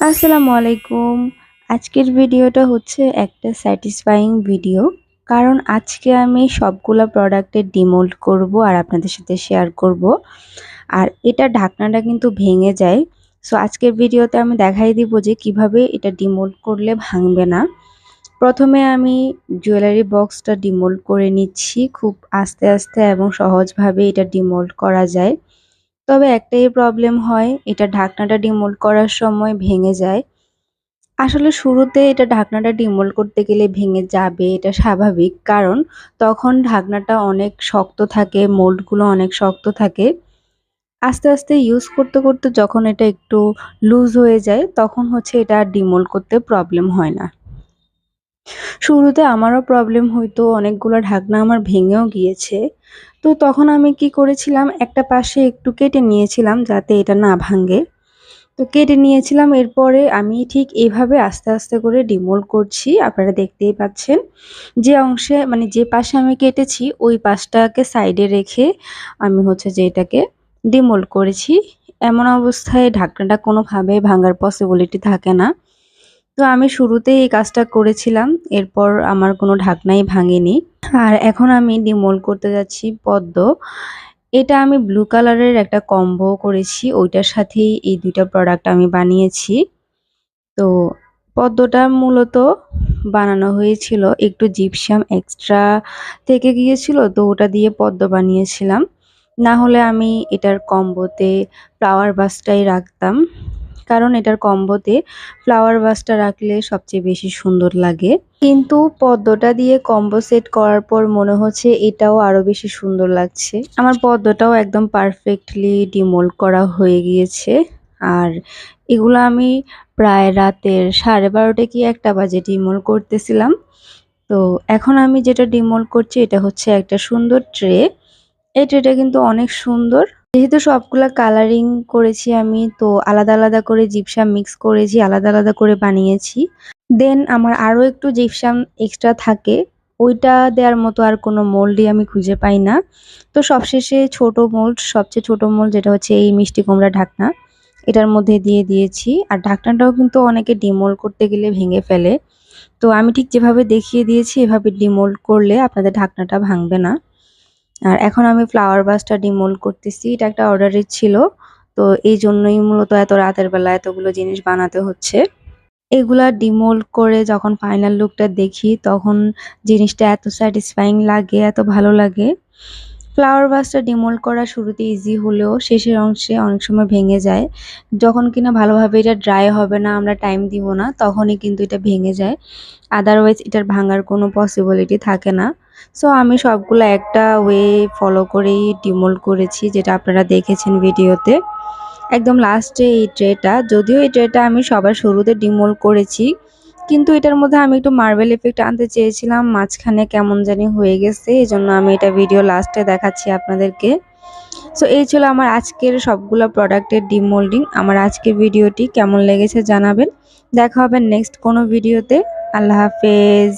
আসসালামু আলাইকুম। আজকের ভিডিওটা হচ্ছে একটা স্যাটিসফাইং ভিডিও কারণ আজকে আমি সবগুলা প্রোডাক্টের ডিমোল্ড করব আর আপনাদের সাথে শেয়ার করব। আর এটা ঢাকনাটা কিন্তু ভেঙে যায়। সো আজকের ভিডিওতে আমি দেখাই দিব যে কীভাবে এটা ডিমোল্ড করলে ভাঙবে না। প্রথমে আমি জুয়েলারি বক্সটা ডিমোল্ড করে নিচ্ছি। খুব আস্তে আস্তে এবং সহজভাবে এটা ডিমোল্ড করা যায়। তবে একটাই প্রবলেম হয়, এটা ঢাকনাটা ডিমোল্ড করার সময় ভেঙে যায়। আসলে শুরুতে এটা ঢাকনাটা ডিমোল্ড করতে গেলে ভেঙে যাবে, এটা স্বাভাবিক। কারণ তখন ঢাকনাটা অনেক শক্ত থাকে মোল্ডগুলো অনেক শক্ত থাকে। আস্তে আস্তে ইউজ করতে করতে যখন এটা একটু লুজ হয়ে যায়, তখন হচ্ছে এটা ডিমোল্ড করতে প্রবলেম হয় না। শুরুতে আমারও প্রবলেম হইতো অনেকগুলো ঢাকনা আমার ভেঙেও গিয়েছে। তো তখন আমি কি করেছিলাম, একটা পাশে একটু কেটে নিয়েছিলাম যাতে এটা না ভাঙে। তো কেটে নিয়েছিলাম, এরপরে আমি ঠিক এইভাবে আস্তে আস্তে করে ডিমোল করছি, আপনারা দেখতেই পাচ্ছেন। যে অংশে মানে যে পাশে আমি কেটেছি, ওই পাশটাকে সাইডে রেখে আমি হচ্ছে যে এটাকে ডিমোল করেছি। এমন অবস্থায় ঢাকনাটা কোনোভাবে ভাঙার পসিবিলিটি থাকে না। তো আমি শুরুতেই এই কাজটা করেছিলাম, এরপর আমার কোনো ঢাকনাই ভাঙেনি। আর এখন আমি ডিমোল করতে যাচ্ছি পদ্ম। এটা আমি ব্লু কালারের একটা কম্বো করেছি, ওইটার সাথেই এই দুইটা প্রোডাক্ট আমি বানিয়েছি। তো পদ্মটা মূলত বানানো হয়েছিল একটু জিপসাম এক্সট্রা থেকে গিয়েছিল, তো ওটা দিয়ে পদ্ম বানিয়েছিলাম। না হলে আমি এটার কম্বোতে ফ্লাওয়ার বাসটাই রাখতাম। কারণ এটার কম্বোতে ফ্লাওয়ার ভাসটা রাখলে সবচেয়ে বেশি সুন্দর লাগে। কিন্তু পদ্মটা দিয়ে কম্বো সেট করার পর মনে হচ্ছে এটাও আরও বেশি সুন্দর লাগছে। আমার পদ্মটাও একদম পারফেক্টলি ডিমোল্ড করা হয়ে গিয়েছে। আর এগুলো আমি প্রায় রাতের সাড়ে বারোটা কি একটা বাজে ডিমোল করতেছিলাম। তো এখন আমি যেটা ডিমোল করছি, এটা হচ্ছে একটা সুন্দর ট্রে এই ট্রেটা কিন্তু অনেক সুন্দর। যেহেতু সবগুলা কালারিং করেছি আমি, তো আলাদা আলাদা করে জিপসাম মিক্স করেছি, আলাদা আলাদা করে বানিয়েছি। দেন আমার আরও একটু জিপসাম এক্সট্রা থাকে, ওইটা দেওয়ার মতো আর কোনো মোল্ডই আমি খুঁজে পাই না। তো সবশেষে ছোট মোল্ড সবচেয়ে ছোট মোল্ড যেটা হচ্ছে এই মিষ্টি কুমড়া ঢাকনা, এটার মধ্যে দিয়ে দিয়েছি। আর ঢাকনাটাও কিন্তু অনেকে ডিমোল্ড করতে গেলে ভেঙে ফেলে। তো আমি ঠিক যেভাবে দেখিয়ে দিয়েছি, এভাবে ডিমোল্ড করলে আপনাদের ঢাকনাটা ভাঙবে না। আর এখন আমি ফ্লাওয়ার বাসটা ডিমোল্ড করতেছি। এটা একটা অর্ডারের ছিল, তো এই জন্যই মূলত এত রাতের বেলা এতগুলো জিনিস বানাতে হচ্ছে। এগুলা ডিমোল্ড করে যখন ফাইনাল লুকটা দেখি, তখন জিনিসটা এত স্যাটিসফাইং লাগে, এত ভালো লাগে। ফ্লাওয়ার বাসটা ডিমোল্ড করা শুরুতে ইজি হলেও শেষের অংশে অনেক সময় ভেঙে যায়। যখন কিনা ভালোভাবে এটা ড্রাই হবে না, আমরা টাইম দিব না, তখনই কিন্তু এটা ভেঙে যায়। আদারওয়াইজ এটার ভাঙার কোনো পসিবিলিটি থাকে না। সো আমি সবগুলো একটা ওয়ে ফলো করেই ডিমোল্ড করেছি, যেটা আপনারা দেখেছেন ভিডিওতে। একদম লাস্টে এই ট্রেটা যদিও এই ট্রেটা আমি সবার শুরুতে ডিমোল্ড করেছি, কিন্তু এটার মধ্যে আমি একটু মার্বেল এফেক্ট আনতে চেয়েছিলাম, মাঝখানে কেমন জানি হয়ে গেছে এই জন্য আমি এটা ভিডিও লাস্টে দেখাচ্ছি আপনাদেরকে। সো এই ছিল আমার আজকের সবগুলো প্রোডাক্টের ডিমোল্ডিং আমার আজকের ভিডিওটি কেমন লেগেছে জানাবেন। দেখা হবে নেক্সট কোনো ভিডিওতে আল্লাহ হাফেজ।